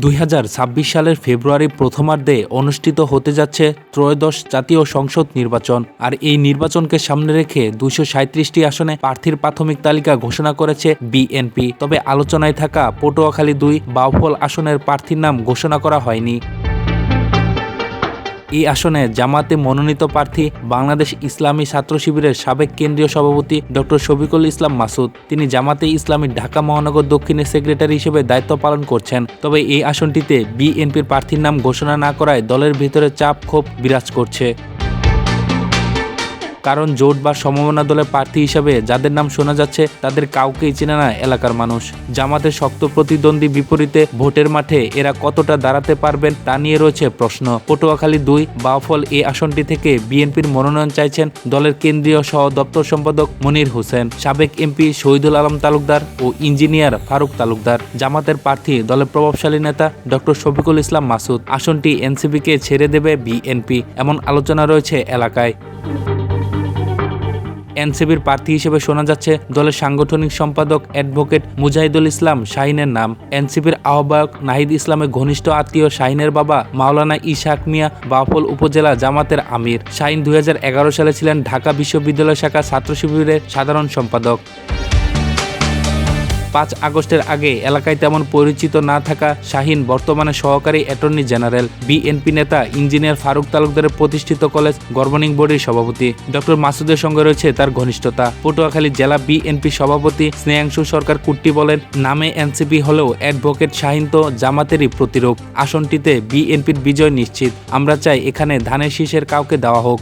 দুই হাজার ছাব্বিশ সালের ফেব্রুয়ারি প্রথমার্ধে অনুষ্ঠিত হতে যাচ্ছে ত্রয়োদশ জাতীয় সংসদ নির্বাচন। আর এই নির্বাচনকে সামনে রেখে দুশো সাঁত্রিশটি আসনে প্রার্থীর প্রাথমিক তালিকা ঘোষণা করেছে বিএনপি। তবে আলোচনায় থাকা পটুয়াখালী দুই, বাউফল আসনের প্রার্থীর নাম ঘোষণা করা হয়নি। এই আসনে জামাতে মনোনীত প্রার্থী বাংলাদেশ ইসলামী ছাত্র শিবিরের সাবেক কেন্দ্রীয় সভাপতি ডক্টর শফিকুল ইসলাম মাসুদ। তিনি জামাতে ইসলামী ঢাকা মহানগর দক্ষিণের সেক্রেটারি হিসেবে দায়িত্ব পালন করছেন। তবে এই আসনটিতে বিএনপির প্রার্থীর নাম ঘোষণা না করায় দলের ভিতরে চাপ, ক্ষোভ বিরাজ করছে। কারণ জোট বা সমমনা দলের প্রার্থী হিসাবে যাদের নাম শোনা যাচ্ছে, তাদের কাউকেই চেনে না এলাকার মানুষ। জামাতের শক্ত প্রতিদ্বন্দ্বী বিপরীতে ভোটের মাঠে এরা কতটা দাঁড়াতে পারবেন তা নিয়ে রয়েছে প্রশ্ন। পটুয়াখালী দুই, বাউফল এই আসনটি থেকে বিএনপির মনোনয়ন চাইছেন দলের কেন্দ্রীয় সহ দপ্তর সম্পাদক মনির হোসেন, সাবেক এমপি শহীদুল আলম তালুকদার ও ইঞ্জিনিয়ার ফারুক তালুকদার। জামাতের প্রার্থী দলের প্রভাবশালী নেতা ডক্টর শফিকুল ইসলাম মাসুদ। আসনটি এনসিপিকে ছেড়ে দেবে বিএনপি, এমন আলোচনা রয়েছে এলাকায়। এনসিবির প্রার্থী হিসেবে শোনা যাচ্ছে দলের সাংগঠনিক সম্পাদক অ্যাডভোকেট মুজাহিদুল ইসলাম শাহিনের নাম। এনসিপির আহ্বায়ক নাহিদ ইসলামের ঘনিষ্ঠ আত্মীয় শাহিনের বাবা মাওলানা ইশাক মিয়া বাফল উপজেলা জামাতের আমির। শাহিন দু হাজার এগারো সালে ছিলেন ঢাকা বিশ্ববিদ্যালয় শাখা ছাত্র শিবিরের সাধারণ সম্পাদক। পাঁচ আগস্টের আগে এলাকায় তেমন পরিচিত না থাকা শাহিন বর্তমানে সহকারী অ্যাটর্নি জেনারেল, বিএনপি নেতা ইঞ্জিনিয়ার ফারুক তালুকদারের প্রতিষ্ঠিত কলেজ গভর্নিং বোর্ডের সভাপতি। ডক্টর মাসুদের সঙ্গে রয়েছে তার ঘনিষ্ঠতা। পটুয়াখালী জেলা বিএনপি সভাপতি স্নেহাংশু সরকার কুট্টি বলেন, নামে এনসিপি হলেও অ্যাডভোকেট শাহিন তো জামাতেরই প্রতিরূপ। আসনটিতে বিএনপির বিজয় নিশ্চিত। আমরা চাই এখানে ধানের শীষের কাউকে দেওয়া হোক।